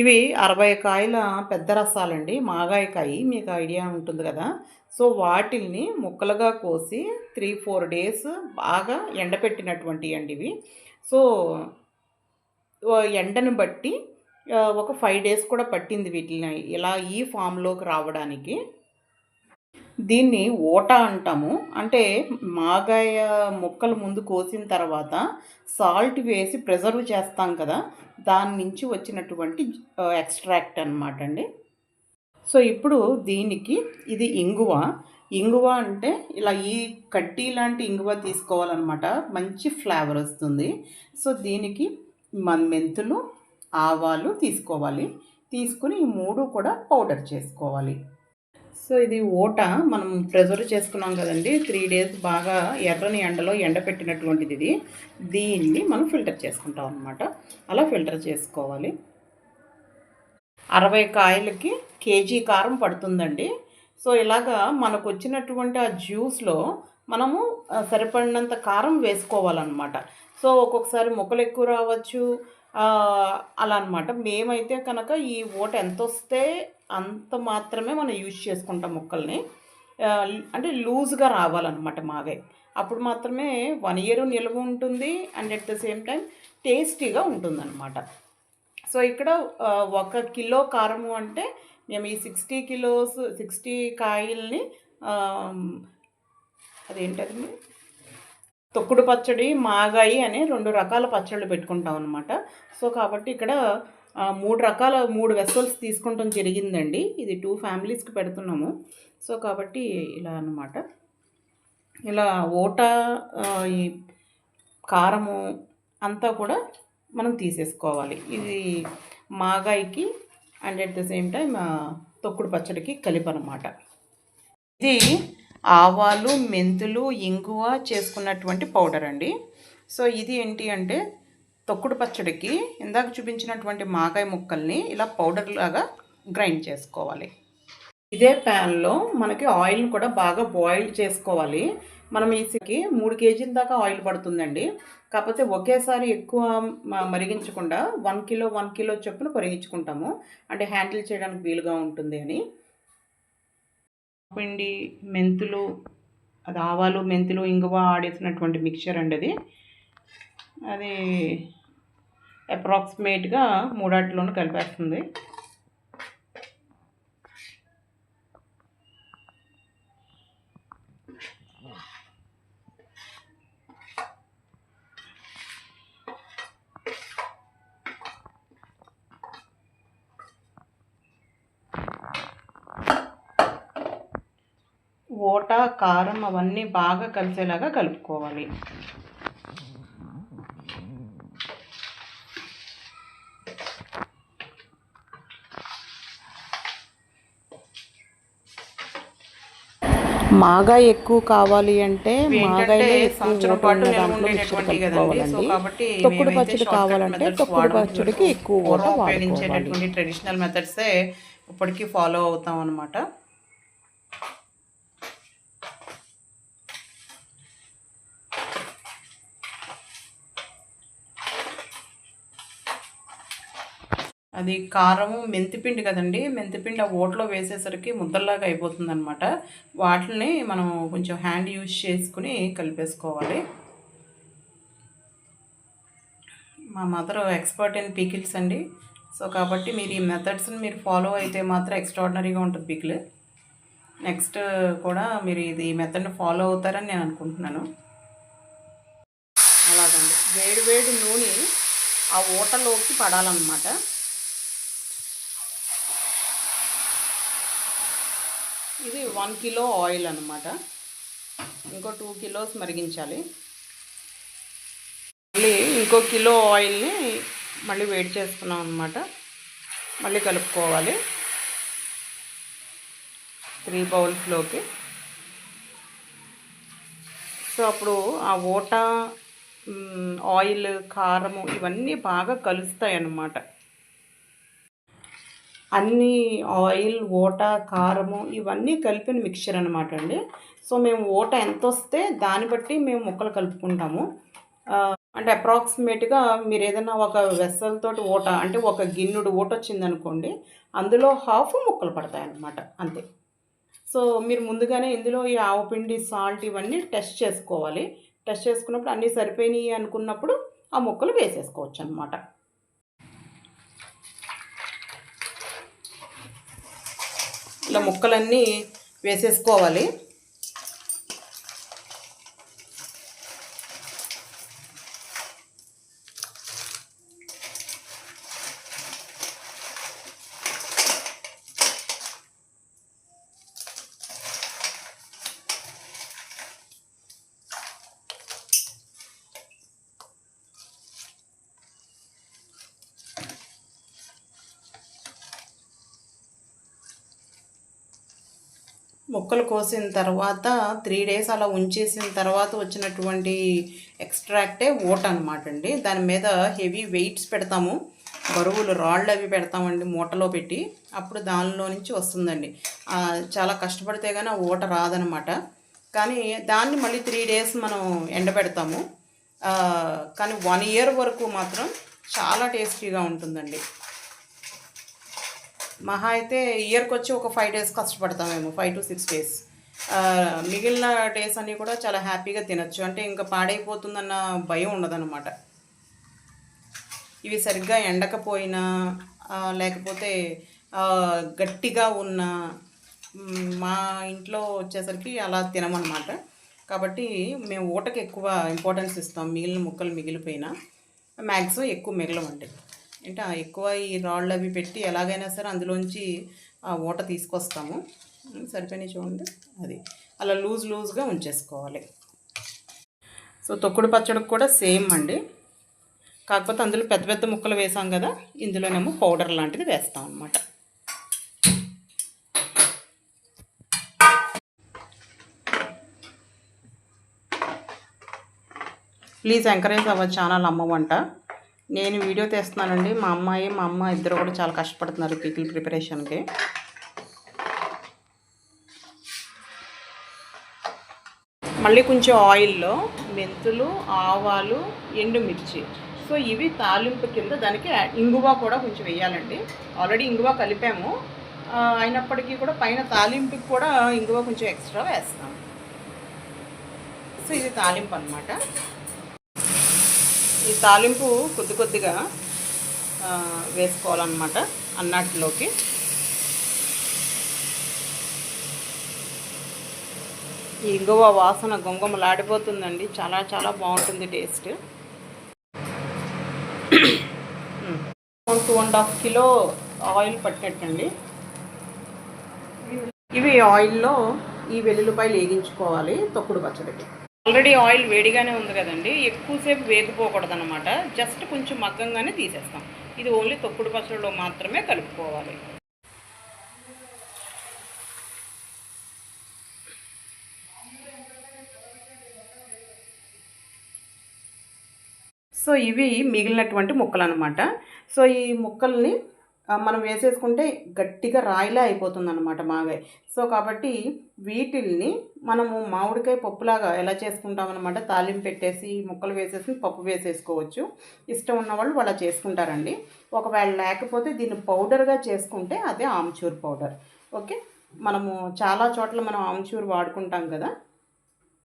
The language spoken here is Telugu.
ఇవి అరవై కాయల పెద్ద రసాలండి మాగాయకాయి మీకు ఐడియా ఉంటుంది కదా. సో వాటిల్ని ముక్కలుగా కోసి త్రీ ఫోర్ డేస్ బాగా ఎండపెట్టినటువంటి అండి ఇవి. సో ఎండను బట్టి ఒక ఫైవ్ డేస్ కూడా పట్టింది వీటిని ఇలా ఈ ఫామ్లోకి రావడానికి. దీన్ని ఓట అంటాము. అంటే మాగాయ ముక్కలు ముందు కోసిన తర్వాత సాల్ట్ వేసి ప్రిజర్వ్ చేస్తాం కదా దాని నుంచి వచ్చినటువంటి ఎక్స్ట్రాక్ట్ అనమాట అండి. సో ఇప్పుడు దీనికి ఇది ఇంగువ. ఇంగువ అంటే ఇలా ఈ కడ్డీ లాంటి ఇంగువ తీసుకోవాలన్నమాట. మంచి ఫ్లేవర్ వస్తుంది. సో దీనికి మన మెంతులు ఆవాలు తీసుకోవాలి. తీసుకుని ఈ మూడు కూడా పౌడర్ చేసుకోవాలి. సో ఇది ఓట మనం ప్రిజర్వ్ చేసుకున్నాం కదండి. త్రీ డేస్ బాగా ఎర్రని ఎండలో ఎండపెట్టినటువంటిది ఇది. దీన్ని మనం ఫిల్టర్ చేసుకుంటాం అనమాట అలా ఫిల్టర్ చేసుకోవాలి. అరవై కాయలకి కేజీ కారం పడుతుందండి. సో ఇలాగా మనకు వచ్చినటువంటి ఆ జ్యూస్లో మనము సరిపడినంత కారం వేసుకోవాలన్నమాట. సో ఒక్కొక్కసారి మొక్కలు ఎక్కువ రావచ్చు. అలా అనమాట మేమైతే కనుక ఈ ఓట ఎంత వస్తే అంత మాత్రమే మనం యూజ్ చేసుకుంటాం మొక్కల్ని. అంటే లూజ్గా రావాలన్నమాట మావే. అప్పుడు మాత్రమే వన్ ఇయర్ నిల్వ ఉంటుంది and at the same time టేస్టీగా ఉంటుందన్నమాట. సో ఇక్కడ ఒక కిలో కారము అంటే మేము ఈ సిక్స్టీ కిలోస్ సిక్స్టీ కాయల్ని ఆమ్, అదేంటది తొక్కుడు పచ్చడి మాగాయి అనే రెండు రకాల పచ్చళ్ళు పెట్టుకుంటాం అనమాట సో కాబట్టి ఇక్కడ మూడు రకాల మూడు వెసల్స్ తీసుకుంటాం జరిగిందండి. ఇది టూ ఫ్యామిలీస్కి పెడుతున్నాము. సో కాబట్టి ఇలా అన్నమాట. ఇలా ఓట ఈ కారము అంతా కూడా మనం తీసేసుకోవాలి. ఇది మాగాయికి and at the same time తొక్కుడు పచ్చడికి కలిపి అనమాట ఇది ఆవాలు మెంతులు ఇంగువ చేసుకున్నటువంటి పౌడర్ అండి. సో ఇది ఏంటి అంటే తొక్కుడు పచ్చడికి ఇందాక చూపించినటువంటి మాగాయ ముక్కల్ని ఇలా పౌడర్ లాగా గ్రైండ్ చేసుకోవాలి. ఇదే ప్యాన్లో మనకి ఆయిల్ని కూడా బాగా బాయిల్ చేసుకోవాలి. మనం ఈసీకి మూడు కేజీల దాకా ఆయిల్ పడుతుందండి. కాకపోతే ఒకేసారి ఎక్కువ మరిగించకుండా వన్ కిలో వన్ కిలో చొప్పున పొరిగించుకుంటాము. అంటే హ్యాండిల్ చేయడానికి వీలుగా ఉంటుంది అని. పిండి మెంతులు అది ఆవాలు మెంతులు ఇంగువ ఆడేసినటువంటి మిక్చర్ అండి అది. అది అప్రాక్సిమేట్గా మూడాటిలోనూ కలిపేస్తుంది. ఓట కారం అవన్నీ బాగా కలిసేలాగా కలుపుకోవాలి. మాగా ఎక్కువ కావాలి అంటే మాగాయలో ఎక్కువ ఓట దాంట్లో మిక్చర్ కలుపుకోవాలండి. తొక్కుడు పచ్చడి కావాలంటే తొక్కుడు పచ్చడికి ఎక్కువ ఓట వాడుకోవాలి. ట్రెడిషనల్ మెథడ్సే ఇప్పటికీ ఫాలో అవుతాం అనమాట అది కారము మెంతిపిండి కదండి. మెంతిపిండి ఆ ఓట్లో వేసేసరికి ముద్దల్లాగా అయిపోతుంది అనమాట వాటిని మనం కొంచెం హ్యాండ్ యూజ్ చేసుకుని కలిపేసుకోవాలి. మా మదర్ ఎక్స్పర్ట్ ఇన్ పికిల్స్ అండి. సో కాబట్టి మీరు ఈ మెథడ్స్ని మీరు ఫాలో అయితే మాత్రం ఎక్స్ట్రాడినరీగా ఉంటుంది పికిల్. నెక్స్ట్ కూడా మీరు ఇది మెథడ్ని ఫాలో అవుతారని నేను అనుకుంటున్నాను. అలాగండి. వేడి వేడి నూనె ఆ ఊటలోకి పడాలన్నమాట. ఇది వన్ కిలో ఆయిల్ అనమాట ఇంకో టూ కిలోస్ మరిగించాలి. మళ్ళీ ఇంకో కిలో ఆయిల్ని మళ్ళీ వేడి చేసుకున్నాం అనమాట మళ్ళీ కలుపుకోవాలి. త్రీ బౌల్స్లోకి. సో అప్పుడు ఆ ఓట ఆయిల్ కారము ఇవన్నీ బాగా కలుస్తాయి అన్నమాట అన్ని ఆయిల్ ఓట కారము ఇవన్నీ కలిపిన మిక్చర్ అనమాట అండి. సో మేము ఓట ఎంత వస్తే దాన్ని బట్టి మేము ముక్కలు కలుపుకుంటాము. అంటే అప్రాక్సిమేట్గా మీరు ఏదైనా ఒక వెసల్తోటి ఊట అంటే ఒక గిన్నెడు ఊట వచ్చిందనుకోండి అందులో హాఫ్ ముక్కలు పడతాయి అన్నమాట అంతే. సో మీరు ముందుగానే ఇందులో ఈ ఆవు పిండి సాల్ట్ ఇవన్నీ టెస్ట్ చేసుకోవాలి. టెస్ట్ చేసుకున్నప్పుడు అన్నీ సరిపోయినాయి అనుకున్నప్పుడు ఆ ముక్కలు వేసేసుకోవచ్చు అనమాట ఇట్లా ముక్కలన్నీ వేసేసుకోవాలి. మొక్కలు కోసిన తర్వాత త్రీ డేస్ అలా ఉంచేసిన తర్వాత వచ్చినటువంటి ఎక్స్ట్రాక్టే ఓట్ అనమాట అండి. దాని మీద హెవీ వెయిట్స్ పెడతాము. బరువులు రాళ్ళు అవి పెడతామండి మూటలో పెట్టి. అప్పుడు దానిలో నుంచి వస్తుందండి. చాలా కష్టపడితే కానీ ఓట ఊట రాదనమాట కానీ దాన్ని మళ్ళీ త్రీ డేస్ మనం ఎండబెడతాము. కానీ వన్ ఇయర్ వరకు మాత్రం చాలా టేస్టీగా ఉంటుందండి. మహా అయితే ఇయర్కి వచ్చి ఒక ఫైవ్ డేస్ కష్టపడతామేమో ఫైవ్ టు సిక్స్ డేస్. మిగిలిన డేస్ అన్నీ కూడా చాలా హ్యాపీగా తినచ్చు. అంటే ఇంకా పాడైపోతుందన్న భయం ఉండదన్నమాట. ఇవి సరిగ్గా ఎండకపోయినా లేకపోతే గట్టిగా ఉన్న మా ఇంట్లో వచ్చేసరికి అలా తినమన్నమాట. కాబట్టి మేము ఊటకి ఎక్కువ ఇంపార్టెన్స్ ఇస్తాం. మిగిలిన ముక్కలు మిగిలిపోయినా. మ్యాక్సిమం ఎక్కువ మిగలవండి. అంటే ఎక్కువ ఈ రాళ్ళు అవి పెట్టి ఎలాగైనా సరే అందులోంచి ఆ ఊట తీసుకొస్తాము. సరిపోయినాయి చూడండి. అది. అలా లూజ్ లూజ్గా ఉంచేసుకోవాలి. సో తొక్కుడు పచ్చడికి కూడా సేమ్ అండి. కాకపోతే అందులో పెద్ద పెద్ద ముక్కలు వేసాం కదా ఇందులోనేమో పౌడర్ లాంటిది వేస్తాం అన్నమాట. ప్లీజ్ ఎంకరేజ్ అవ్వ ఛానల్ అమ్మ వంట నేను వీడియో తీస్తున్నానండి. మా అమ్మాయి మా అమ్మ ఇద్దరు కూడా చాలా కష్టపడుతున్నారు పికిల్ ప్రిపరేషన్కి. మళ్ళీ కొంచెం ఆయిల్లో మెంతులు ఆవాలు ఎండుమిర్చి. సో ఇవి తాలింపు కింద దానికి ఇంగువ కూడా కొంచెం వేయాలండి. ఆల్రెడీ ఇంగువ కలిపాము. అయినప్పటికీ కూడా పైన తాలింపుకి కూడా ఇంగువ కొంచెం ఎక్స్ట్రా వేస్తాం. సో ఇది తాలింపు అన్నమాట. ఈ తాలింపు కొద్ది కొద్దిగా వేసుకోవాలన్నమాట అన్నాటిలోకి. ఈ ఇంగువ వాసన గుంగుమలాడిపోతుందండి. చాలా చాలా బాగుంటుంది taste. Two and half kilo oil పట్టినట్టండి. ఇవి ఆయిల్లో ఈ వెల్లుల్లిపాయలు వేగించుకోవాలి తొక్కుడు పచ్చడికి. ఆల్రెడీ ఆయిల్ వేడిగానే ఉంది కదండి ఎక్కువసేపు వేగిపోకూడదు అనమాట జస్ట్ కొంచెం మగ్గంగానే తీసేస్తాం. ఇది ఓన్లీ తొక్కుడు పచ్చడిలో మాత్రమే కలుపుకోవాలి. సో ఇవి మిగిలినటువంటి ముక్కలు అనమాట సో ఈ ముక్కల్ని మనం వేసేసుకుంటే గట్టిగా రాయిలా అయిపోతుంది అనమాట మాగాయ. సో కాబట్టి వీటిల్ని మనము మామిడికాయ పప్పులాగా ఎలా చేసుకుంటామన్నమాట? తాలింపు పెట్టేసి ముక్కలు వేసేసి పప్పు వేసేసుకోవచ్చు. ఇష్టం ఉన్న వాళ్ళు చేసుకుంటారండి. ఒకవేళ లేకపోతే దీన్ని పౌడర్గా చేసుకుంటే అదే ఆమ్చూర్ పౌడర్. ఓకే? మనము చాలా చోట్ల మనం ఆమ్చూర్ వాడుకుంటాం కదా?